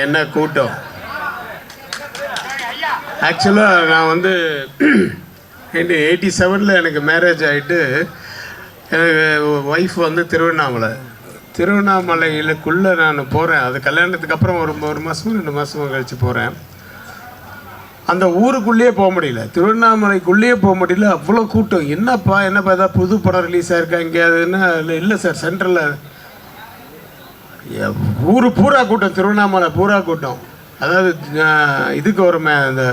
என்ன கூட்டம்? ஆக்சுவலாக நான் வந்து எயிட்டி செவனில் எனக்கு மேரேஜ் ஆகிட்டு எனக்கு ஒய்ஃப் வந்து திருவண்ணாமலை. திருவண்ணாமலையிலுக்குள்ளே நான் போகிறேன் அது கல்யாணத்துக்கு அப்புறம் ஒரு ஒரு மாதமும் ரெண்டு மாதமும் கழித்து போகிறேன் அந்த ஊருக்குள்ளேயே போக முடியல. திருவண்ணாமலைக்குள்ளேயே போக முடியல. அவ்வளோ கூட்டம். என்னப்பா என்னப்பா ஏதாவது புது படம் ரிலீஸ் ஆயிருக்கா எங்கேயாதுன்னா இல்லை இல்லை சார் சென்ட்ரலில் ஊர் பூரா கூட்டம் திருவண்ணாமலை பூரா கூட்டம். அதாவது இதுக்கு வருமே அந்த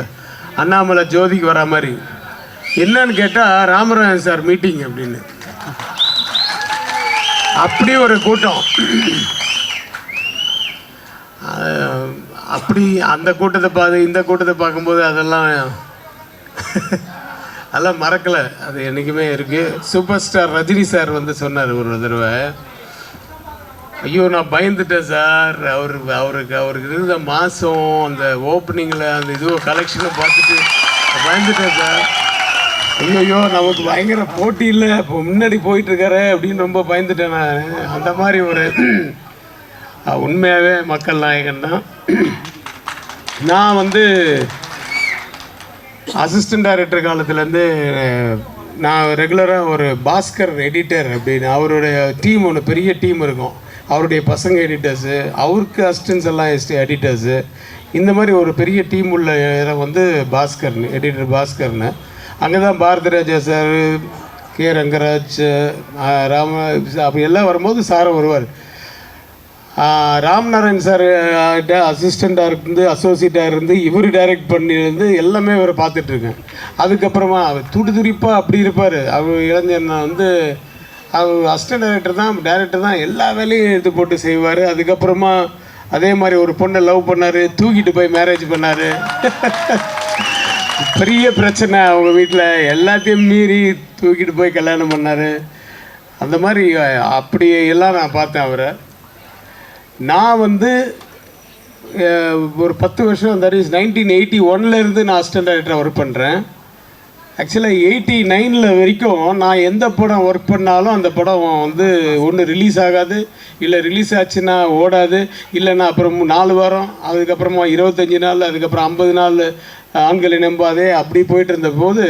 அண்ணாமலை ஜோதிக்கு வரா மாதிரி. என்னன்னு கேட்டால் ராமராஜன் சார் மீட்டிங் அப்படின்னு. அப்படி ஒரு கூட்டம். அப்படி அந்த கூட்டத்தை பார்த்து இந்த கூட்டத்தை பார்க்கும்போது அதெல்லாம் அதெல்லாம் மறக்கலை. அது என்றைக்குமே இருக்குது சூப்பர் ஸ்டார் ரஜினி சார் வந்து சொன்னார் ஒரு தடவை. ஐயோ நான் பயந்துட்டேன் சார். அவர் அவருக்கு அவருக்கு இருந்த மாதம் அந்த ஓப்பனிங்கில் அந்த இது கலெக்ஷனை பார்த்துட்டு பயந்துட்டேன் சார். ஐயோ நமக்கு பயங்கர போட்டி இல்லை. இப்போ முன்னாடி போயிட்டுருக்காரு அப்படின்னு ரொம்ப பயந்துட்டேன் நான். அந்த மாதிரி ஒரு உண்மையாகவே மக்கள் நாயகன் தான். நான் வந்து அசிஸ்டன்ட் டைரக்டர் காலத்துலேருந்து நான் ரெகுலராக ஒரு பாஸ்கர் எடிட்டர் அப்படின்னு அவருடைய டீம் ஒன்று பெரிய டீம் இருக்கும். அவருடைய பசங்க எடிட்டர்ஸு அவருக்கு அசிஸ்டன்ஸ் எல்லாம் எடிட்டர்ஸு இந்த மாதிரி ஒரு பெரிய டீம் உள்ள இடம் வந்து பாஸ்கர்னு எடிட்டர் பாஸ்கர்னு. அங்கே தான் பாரதிராஜா சார் கே ரங்கராஜ் ராம அப்படி எல்லாம் வரும்போது சாரும் வருவார். ராம்நாராயண் சார் அசிஸ்டண்ட்டாக இருந்து அசோசியேட்டாக இருந்து இவர் டைரக்ட் பண்ணியிருந்து எல்லாமே இவரை பார்த்துட்ருக்கேன் அதுக்கப்புறமா அவர் துடி துடிப்பாக அப்படி இருப்பார். அவர் இளைஞர் வந்து அவர் அசிஸ்டன்ட் டைரக்டர் தான் டைரக்டர் தான் எல்லா வேலையும் எடுத்து போட்டு செய்வார். அதுக்கப்புறமா அதே மாதிரி ஒரு பொண்ணை லவ் பண்ணார் தூக்கிட்டு போய் மேரேஜ் பண்ணார். பெரிய பிரச்சனை அவங்க வீட்டில் எல்லாத்தையும் மீறி தூக்கிட்டு போய் கல்யாணம் பண்ணார். அந்த மாதிரி அப்படி எல்லாம் நான் பார்த்தேன் அவரை. நான் வந்து ஒரு பத்து வருஷம் தட் இஸ் நைன்டீன் எயிட்டி ஒன்லேருந்து நான் அசிஸ்டன்ட் டைரக்டராக ஒர்க் பண்ணுறேன் ஆக்சுவலாக எயிட்டி நைனில் வரைக்கும் நான் எந்த படம் ஒர்க் பண்ணாலும் அந்த படம் வந்து ஒன்று ரிலீஸ் ஆகாது. இல்லை ரிலீஸ் ஆச்சுன்னா ஓடாது. இல்லைன்னா அப்புறம் நாலு வாரம் அதுக்கப்புறமா இருபத்தஞ்சி நாள் அதுக்கப்புறம் ஐம்பது நாள் ஆண்களை நம்பாதே அப்படி போயிட்டு இருந்த போது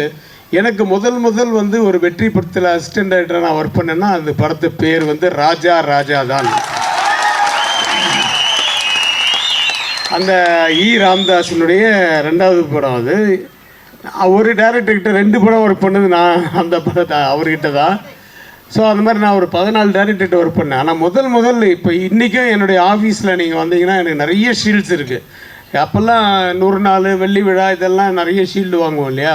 எனக்கு முதல் முதல் வந்து ஒரு வெற்றி படத்தில் அசிஸ்டன்ட் டைரக்டராக நான் ஒர்க் பண்ணேன்னா அந்த படத்து பேர் வந்து ராஜா ராஜா தான். அந்த இ ராம்தாஸினுடைய ரெண்டாவது படம் அது. ஒரு டேரக்டர்கிட்ட ரெண்டு படம் ஒர்க் பண்ணது நான் அந்த படத்தை அவர்கிட்ட தான் ஸோ அந்த மாதிரி நான் ஒரு பதினாலு டேரக்டர்கிட்ட ஒர்க் பண்ணேன். ஆனால் முதல் முதல் இப்போ இன்றைக்கும் என்னுடைய ஆஃபீஸில் நீங்கள் வந்தீங்கன்னா எனக்கு நிறைய ஷீல்ட்ஸ் இருக்குது அப்போல்லாம் நூறு நாள் வெள்ளி விழா இதெல்லாம் நிறைய ஷீல்டு வாங்குவோம் இல்லையா?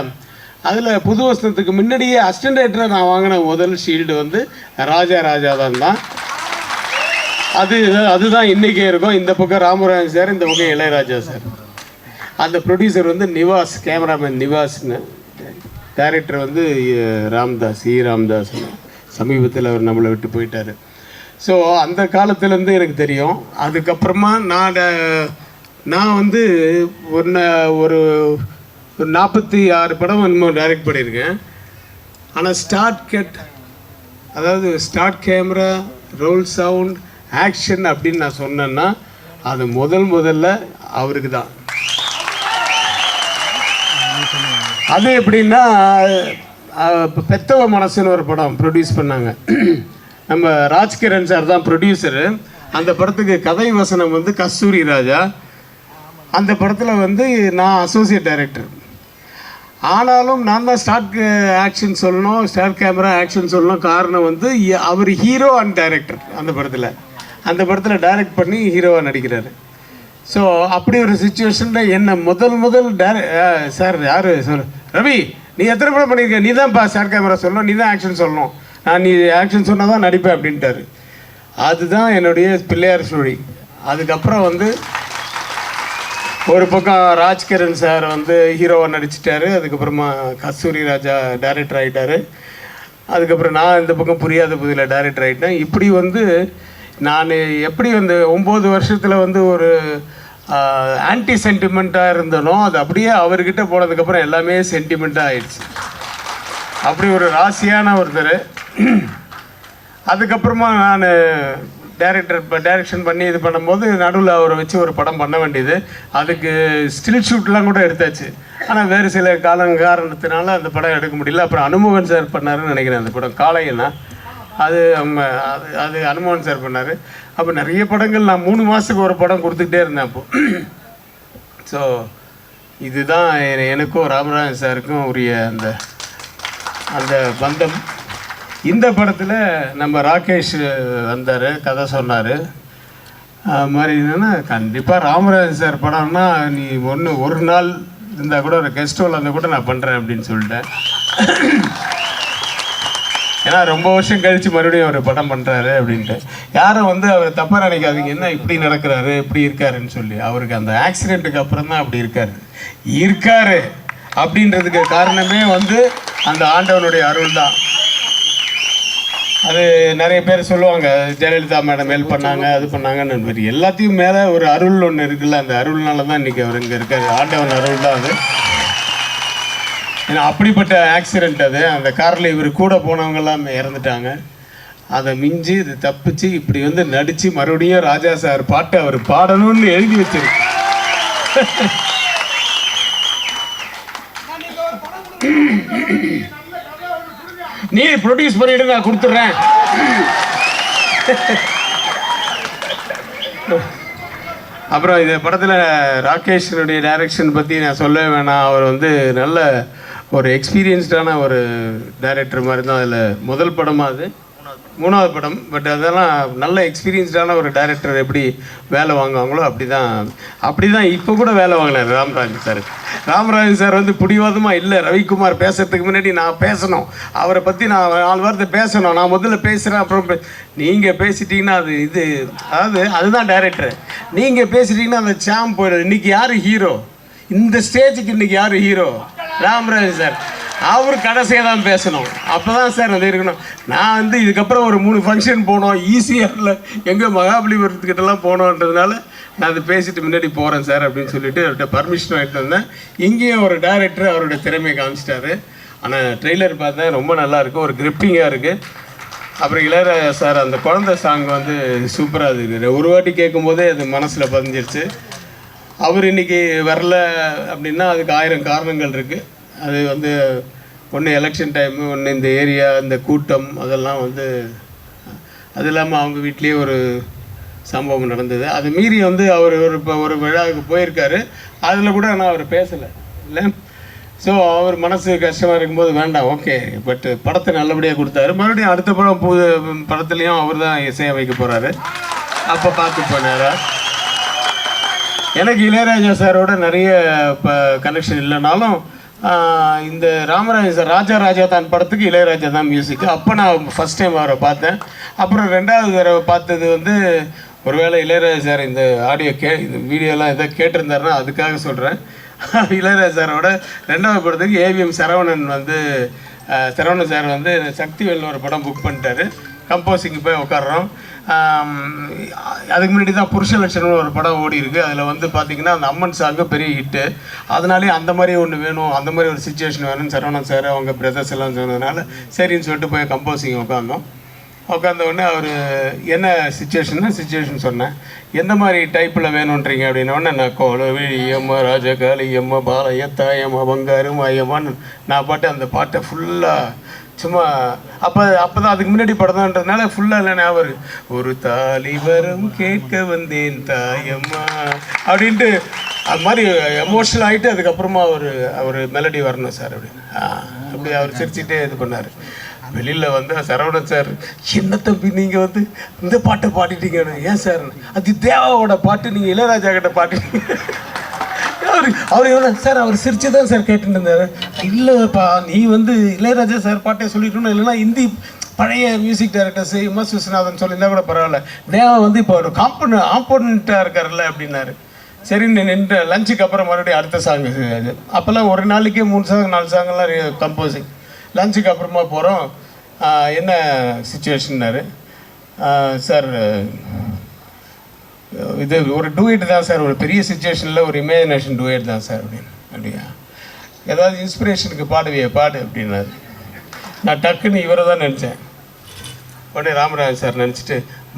அதில் புது வருஷத்துக்கு முன்னாடியே அசிஸ்டன்ட் நான் வாங்கின முதல் ஷீல்டு வந்து ராஜா ராஜா தான். தான் அது அதுதான் இன்றைக்கே இருக்கும். இந்த பக்கம் ராமராஜன் சார் இந்த பக்கம் இளையராஜா சார். அந்த ப்ரொடியூசர் வந்து நிவாஸ் கேமராமேன் நிவாஸ்னு. டேரக்டர் வந்து ராம்தாஸ் இ ராம்தாஸ். சமீபத்தில் அவர் நம்மளை விட்டு போயிட்டார். ஸோ அந்த காலத்துலேருந்து எனக்கு தெரியும். அதுக்கப்புறமா நான் நான் வந்து ஒன்று ஒரு ஒரு நாற்பத்தி ஆறு படம் இன்னும் டைரக்ட் பண்ணியிருக்கேன். ஆனால் ஸ்டார்ட் கட் அதாவது start camera roll sound action அப்படின்னு நான் சொன்னேன்னா அது முதல் முதல்ல அவருக்கு தான். அது எப்படின்னா அஹ், பெத்தவ மனசுன்னு ஒரு படம் ப்ரொடியூஸ் பண்ணாங்க. நம்ம ராஜ்கிரண் சார் தான் ப்ரொடியூசரு அந்த படத்துக்கு கதை வசனம் வந்து கஸ்தூரி ராஜா. அந்த படத்தில் வந்து நான் அசோசியேட் டைரக்டர் ஆனாலும் நான் தான் ஸ்டார்ட் ஆக்ஷன் சொல்லணும் ஸ்டார்ட் கேமரா ஆக்ஷன் சொல்லணும் காரணம் வந்து அவர் ஹீரோ அண்ட் டைரக்டர் அந்த படத்தில். அந்த படத்தில் டைரக்ட் பண்ணி ஹீரோவாக நடிக்கிறாரு. ஸோ அப்படி ஒரு சுச்சுவேஷனில் என்ன முதல் முதல் டேர சார் யார்? சொல் ரவி நீ எத்தனை படம் பண்ணியிருக்க நீ தான் பா ஸ்டார்ட் கேமரா சொல்லணும் நீ தான் ஆக்ஷன் சொல்லணும். நான் நீ ஆக்ஷன் சொன்னால் தான் நடிப்பேன் அப்படின்ட்டாரு. அதுதான் என்னுடைய பிள்ளையார் ஸ்டோரி அதுக்கப்புறம் வந்து ஒரு பக்கம் ராஜ்கிரண் சார் வந்து ஹீரோவாக நடிச்சிட்டாரு. அதுக்கப்புறமா கஸ்தூரி ராஜா டைரக்டர் ஆகிட்டார் அதுக்கப்புறம் நான் இந்த பக்கம் புரியாத புதியில் டைரக்டர் ஆகிட்டேன் இப்படி வந்து நான் எப்படி வந்து ஒம்பது வருஷத்தில் வந்து ஒரு ஆன்டி சென்டிமெண்ட்டாக இருந்தனோ அது அப்படியே அவர்கிட்ட போனதுக்கப்புறம் எல்லாமே சென்டிமெண்ட்டாக ஆயிடுச்சு. அப்படி ஒரு ராசியான ஒருத்தர். அதுக்கப்புறமா நான் டைரக்டர் இப்போ டைரக்ஷன் பண்ணி இது பண்ணும்போது நடுவில் அவரை வச்சு ஒரு படம் பண்ண வேண்டியது. அதுக்கு ஸ்டில் ஷூட்லாம் கூட எடுத்தாச்சு. ஆனால் வேறு சில காலம் காரணத்தினால அந்த படம் எடுக்க முடியல. அப்புறம் அனுமோகன் சார் பண்ணாருன்னு நினைக்கிறேன் அந்த படம். காளையனா அது அது அது அனுமோகன் சார் பண்ணார். அப்போ நிறைய படங்கள் நான் மூணு மாதத்துக்கு ஒரு படம் கொடுத்துக்கிட்டே இருந்தேன் அப்போது ஸோ இதுதான் எனக்கும் ராமராஜன் சாருக்கும் உரிய அந்த அந்த பந்தம். இந்த படத்தில் நம்ம ராகேஷ் வந்தார் கதை சொன்னார். அது மாதிரி என்னென்னா கண்டிப்பாக ராமராஜன் சார் படம்னா நீ ஒன்று ஒரு நாள் இருந்தால் கூட ஒரு கெஸ்ட் ஹோல் இருந்தால் கூட நான் பண்ணுறேன் அப்படின்னு சொல்லிட்டேன். ஏன்னா ரொம்ப வருஷம் கழித்து மறுபடியும் அவர் படம் பண்ணுறாரு அப்படின்ட்டு. யாரும் வந்து அவர் தப்பாக நினைக்காதீங்க. என்ன இப்படி நடக்கிறாரு இப்படி இருக்காருன்னு சொல்லி. அவருக்கு அந்த ஆக்சிடெண்ட்டுக்கு அப்புறம் தான் அப்படி இருக்காரு. இருக்காரு அப்படின்றதுக்கு காரணமே வந்து அந்த ஆண்டவனுடைய அருள் தான். அது நிறைய பேர் சொல்லுவாங்க ஜெயலலிதா மேடம் ஹெல்ப் பண்ணாங்க அது பண்ணாங்கன்னு. பேர் எல்லாத்தையும் மேலே ஒரு அருள் ஒன்று இருக்குல்ல அந்த அருள்னால தான் இன்றைக்கி அவர் இங்கே இருக்காரு. ஆண்டவன் அருள் தான் அது. ஏன்னா அப்படிப்பட்ட ஆக்சிடெண்ட் அது. அந்த காரில் இவர் கூட போனவங்கெல்லாம் இறந்துட்டாங்க. அதை மிஞ்சி இது தப்பிச்சு இப்படி வந்து நடித்து மறுபடியும் ராஜா சார் பாட்டை அவர் பாடணும்னு எழுதி வச்சிருக்கு. நீ ப்ரொடியூஸ் பண்ணிட்டு நான் கொடுத்துட்றேன். அப்புறம் இந்த படத்தில் ராகேஷனுடைய டைரக்ஷன் பற்றி நான் சொல்லவே வேணாம். அவர் வந்து நல்ல ஒரு எக்ஸ்பீரியன்ஸ்டான ஒரு டைரக்டர் மாதிரி தான் அதில் முதல் படமாக அது. மூணாவது படம் பட் அதெல்லாம் நல்ல எக்ஸ்பீரியன்ஸ்டான ஒரு டைரக்டர் எப்படி வேலை வாங்குவாங்களோ அப்படி தான் அப்படி தான் இப்போ கூட வேலை வாங்கினார் ராமராஜன் சார் ராமராஜன் சார் வந்து பிடிவாதமாக இல்லை ரவிக்குமார் பேசுறதுக்கு முன்னாடி நான் பேசணும். அவரை பற்றி நான் நாலு வாரத்தை பேசணும். நான் முதல்ல பேசுகிறேன் அப்புறம் பே- நீங்கள் பேசிட்டிங்கன்னா அது இது அதாவது அதுதான் டைரக்டர் நீங்கள் பேசிட்டிங்கன்னா அந்த சாம் போயிடும் இன்றைக்கி யார் ஹீரோ இந்த ஸ்டேஜுக்கு இன்றைக்கி யார் ஹீரோ ராமராஜன் சார். அவர் கடைசியாக தான் பேசணும். அப்போ தான் சார் அது இருக்கணும். நான் வந்து இதுக்கப்புறம் ஒரு மூணு ஃபங்க்ஷன் போனோம். ஈஸியாக எங்கே மகாபலிபுரத்துக்கிட்டலாம் போனோன்றதுனால நான் அதை பேசிட்டு முன்னாடி போகிறேன் சார் அப்படின்னு சொல்லிட்டு அவர்கிட்ட பர்மிஷன் வாங்கிட்டு வந்தேன். இங்கேயும் ஒரு டேரக்டர் அவரோட திறமையை காமிச்சிட்டாரு. ஆனால் ட்ரெய்லர் பார்த்தேன் ரொம்ப நல்லாயிருக்கு ஒரு கிரிப்பிங்காக இருக்குது அப்புறம் இளையராஜா சார் அந்த குழந்தை சாங் வந்து சூப்பராக இருக்குது ஒரு வாட்டி கேட்கும்போதே அது மனசில் பதிஞ்சிருச்சு. அவர் இன்றைக்கி வரல அப்படின்னா அதுக்கு ஆயிரம் காரணங்கள் இருக்குது அது வந்து ஒன்று எலெக்ஷன் டைமு ஒன்று இந்த ஏரியா இந்த கூட்டம் அதெல்லாம் வந்து அது இல்லாமல் அவங்க வீட்லேயே ஒரு சம்பவம் நடந்தது. அது மீறி வந்து அவர் ஒரு இப்போ ஒரு விழாவுக்கு போயிருக்காரு. அதில் கூட நான் அவர் பேசலை. இல்லை? ஸோ அவர் மனசு கஷ்டமாக இருக்கும்போது வேண்டாம் ஓகே பட் படத்தை நல்லபடியாக கொடுத்தாரு. மறுபடியும் அடுத்த படம் புது படத்துலேயும் அவர் தான் இசையமைக்க போகிறாரு அப்போ பார்த்து போனாரா எனக்கு இளையராஜா சாரோட நிறைய இப்போ கனெக்ஷன் இல்லைனாலும் இந்த ராமராஜன் சார் ராஜா ராஜா தான் படத்துக்கு இளையராஜா தான் மியூசிக் அப்போ நான் ஃபஸ்ட் டைம் அவரை பார்த்தேன். அப்புறம் ரெண்டாவது தடவை பார்த்தது வந்து ஒருவேளை இளையராஜா சார் இந்த ஆடியோ கே இந்த வீடியோலாம் எதோ கேட்டிருந்தாருன்னா அதுக்காக சொல்கிறேன் இளையராஜா சாரோட ரெண்டாவது படத்துக்கு ஏவிஎம் சரவணன் வந்து சரவணன் சார் வந்து சக்திவேல்னு ஒரு படம் புக் பண்ணிட்டாரு. கம்போசிங் போய் உட்காடுறோம் அதுக்கு முன்னாடி தான் புருஷ லட்சணம்னு ஒரு படம் ஓடி இருக்கு. அதில் வந்து பார்த்திங்கன்னா அந்த அம்மன் சாங்கு பெரிய ஹிட்டு அதனாலே அந்த மாதிரி ஒன்று வேணும் அந்த மாதிரி ஒரு சுச்சுவேஷன் வேணும்னு சரவணன் சார் அவங்க பிரதர்ஸ் எல்லாம் சொன்னதுனால சரின்னு சொல்லிட்டு போய் கம்போசிங் உட்காந்தோம் உட்காந்த உடனே அவர் என்ன சுச்சுவேஷன்னா சுச்சுவேஷன் சொன்னேன். எந்த மாதிரி டைப்பில் வேணுன்றீங்க அப்படின்ன உடனே நான் கோலவிழி அம்மா ராஜகாளி அம்மா பாலைய தாயம்மா பங்காரு மாயம்மான்னு நான் பாட்டு அந்த பாட்டை ஃபுல்லாக சும்மா அப்போ அப்போ தான் அதுக்கு முன்னாடி படம்ன்றதுனால ஃபுல்லாக இல்லை ஞாபகம் ஒரு தாலி வரம் கேட்க வந்தேன் தாயம்மா அப்படின்ட்டு அது மாதிரி எமோஷனல் ஆகிட்டு அதுக்கப்புறமா அவர் அவர் மெலடி வரணும் சார் அப்படின்னு. அப்படி அவர் சிரிச்சுட்டே இது பண்ணார். வெளியில் வந்து சரவணன் சார் என்ன தம்பி நீங்கள் வந்து இந்த பாட்டை பாடிட்டீங்கன்னு ஏன் சார்? அது தேவாவோட பாட்டு நீங்கள் இளையராஜா கிட்ட பாடிட்டீங்க. அவர் அவர் எவ்வளோ சார் அவர் சிரிச்சு தான் சார் கேட்டுட்டு இருந்தார். இல்லைப்பா நீ வந்து இளையராஜா சார் பாட்டே சொல்லிட்டணும் இல்லைன்னா இந்தி பழைய மியூசிக் டைரக்டர்ஸ் எம்எஸ் விஸ்வநாதன் சொல்லியிருந்தா கூட பரவாயில்ல. தேவா வந்து இப்போ ஒரு காம்பன் ஆப்போனண்ட்டாக இருக்கார்ல அப்படின்னாரு. சரி நின்று லஞ்சுக்கு அப்புறம் மறுபடியும் அடுத்த சாங் அப்போல்லாம் ஒரு நாளைக்கே மூணு சாங் நாலு சாங்கெல்லாம் கம்போசிங் லஞ்சுக்கு அப்புறமா போகிறோம் என்ன சுச்சுவேஷன்னாரு சார் இது ஒரு டூயட் தான் சார். ஒரு பெரிய சுச்சுவேஷனில் ஒரு இமேஜினேஷன் டூயட் தான் சார் அப்படின்னு. அப்படியா? ஏதாவது இன்ஸ்பிரேஷனுக்கு பாடுவியே பாடு அப்படின்னாரு. நான் டக்குன்னு இவரை தான் நினச்சேன். உடனே ராமராஜன் சார் நினச்சிட்டு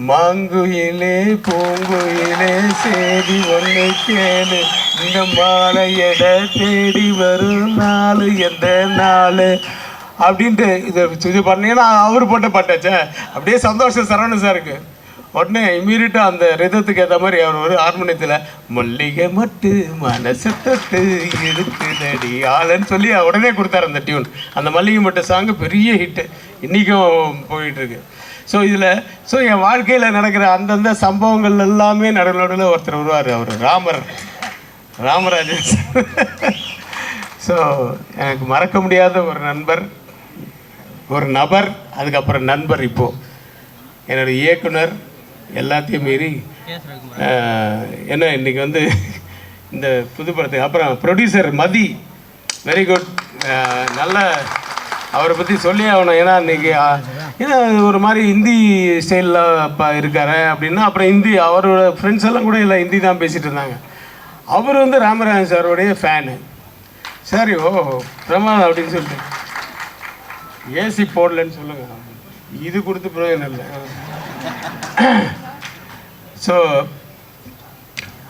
மாங்குயிலே பூங்குயிலே சேதி ஒன்று கேளு. இந்த மாலையட தேடி வரும் நாள் எந்த நாள்? அப்படின்ட்டு இதை இது பண்ணீங்கன்னா அவர் போட்ட பாட்டாச்சே அப்படியே சந்தோஷம் சரவணன் சாருக்கு. உடனே இம்மீடியட்டாக அந்த ரிதத்துக்கு ஏற்ற மாதிரி அவர் ஒரு ஹார்மோனியத்தில் மல்லிகை மட்டு மனசு தொட்டு இருக்குதடி ஆளுன்னு சொல்லி உடனே கொடுத்தாரு அந்த டியூன் அந்த மல்லிகை மட்டு சாங்கு பெரிய ஹிட்டு இன்றைக்கும் போயிட்டுருக்கு. ஸோ இதில் ஸோ என் வாழ்க்கையில் நடக்கிற அந்தந்த சம்பவங்கள் எல்லாமே நடுவில் ஒருத்தர் வருவார் அவர். ராமர் ராமராஜன் ஸோ எனக்கு மறக்க முடியாத ஒரு நண்பர் ஒரு நபர் அதுக்கப்புறம் நண்பர் இப்போது என்னுடைய இயக்குனர் எல்லாத்தையும் மீறி என்ன இன்னைக்கு வந்து இந்த புது படத்துக்கு அப்புறம் ப்ரொடியூசர் மதி வெரி குட் நல்ல அவரை பற்றி சொல்லி ஆகணும். ஏன்னா இன்னைக்கு ஆஹ், ஏன்னா ஒரு மாதிரி ஹிந்தி ஸ்டைலில் இப்போ இருக்காரு அப்படின்னா அப்புறம் ஹிந்தி அவரோட ஃப்ரெண்ட்ஸ் எல்லாம் கூட இல்லை ஹிந்தி தான் பேசிகிட்டு இருந்தாங்க. அவர் வந்து ராமராஜன் சாரோடைய ஃபேனு சரி ஓ பிரமாதம் அப்படின்னு சொல்லிட்டு. ஏசி போடலன்னு சொல்லுங்க. இது கொடுத்து பிரயோஜனம் இல்லை. ஸோ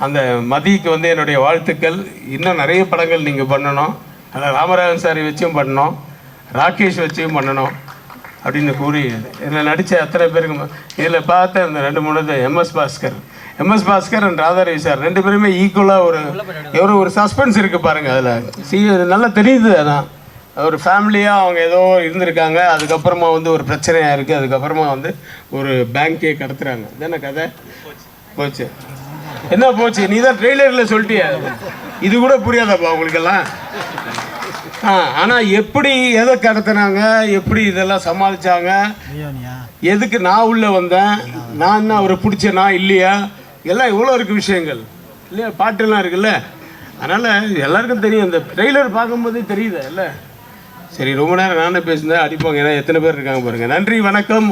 அந்த மதிக்கு வந்து என்னுடைய வாழ்த்துக்கள். இன்னும் நிறைய படங்கள் நீங்கள் பண்ணணும். அதில் ராமராஜன் சாரை வச்சும் பண்ணணும். ராகேஷ் வச்சும் பண்ணணும். அப்படின்னு கூறி இதில் நடித்த அத்தனை பேருக்கு இதில் பார்த்த இந்த ரெண்டு மூணு MS Bhaskar. MS Bhaskar and Radha Ravi sir ரெண்டு பேருமே ஈக்குவலாக ஒரு ஒரு ஒரு சஸ்பென்ஸ் இருக்குது பாருங்கள் அதில். சி நல்லா தெரியுது அதான். ஒரு ஃபேமிலியாக அவங்க ஏதோ இருந்திருக்காங்க. அதுக்கப்புறமா வந்து ஒரு பிரச்சனையாக இருக்குது அதுக்கப்புறமா வந்து ஒரு பேங்க்கே கடத்துறாங்க. இதான கதை? போச்சு. என்ன போச்சு? நீ தான் ட்ரெய்லரில் சொல்லிட்டியா. இது கூட புரியாதாப்பா உங்களுக்கெல்லாம். ஆ ஆனால் எப்படி எதை கடத்தினாங்க? எப்படி இதெல்லாம் சமாளிச்சாங்க? எதுக்கு நான் உள்ளே வந்தேன்? நான் என்ன அவரை பிடிச்சேனா இல்லையா? எல்லாம் இவ்வளோ இருக்குது விஷயங்கள். இல்லையா? பாட்டெல்லாம் இருக்குல்ல. அதனால் எல்லாருக்கும் தெரியும். இந்த ட்ரெய்லர் பார்க்கும்போதே தெரியுது இல்லை? சரி ரொம்ப நேரம் நானே பேசுனேன் அடிப்பாங்க. ஏன்னா எத்தனை பேர் இருக்காங்க பாருங்கள் நன்றி வணக்கம்.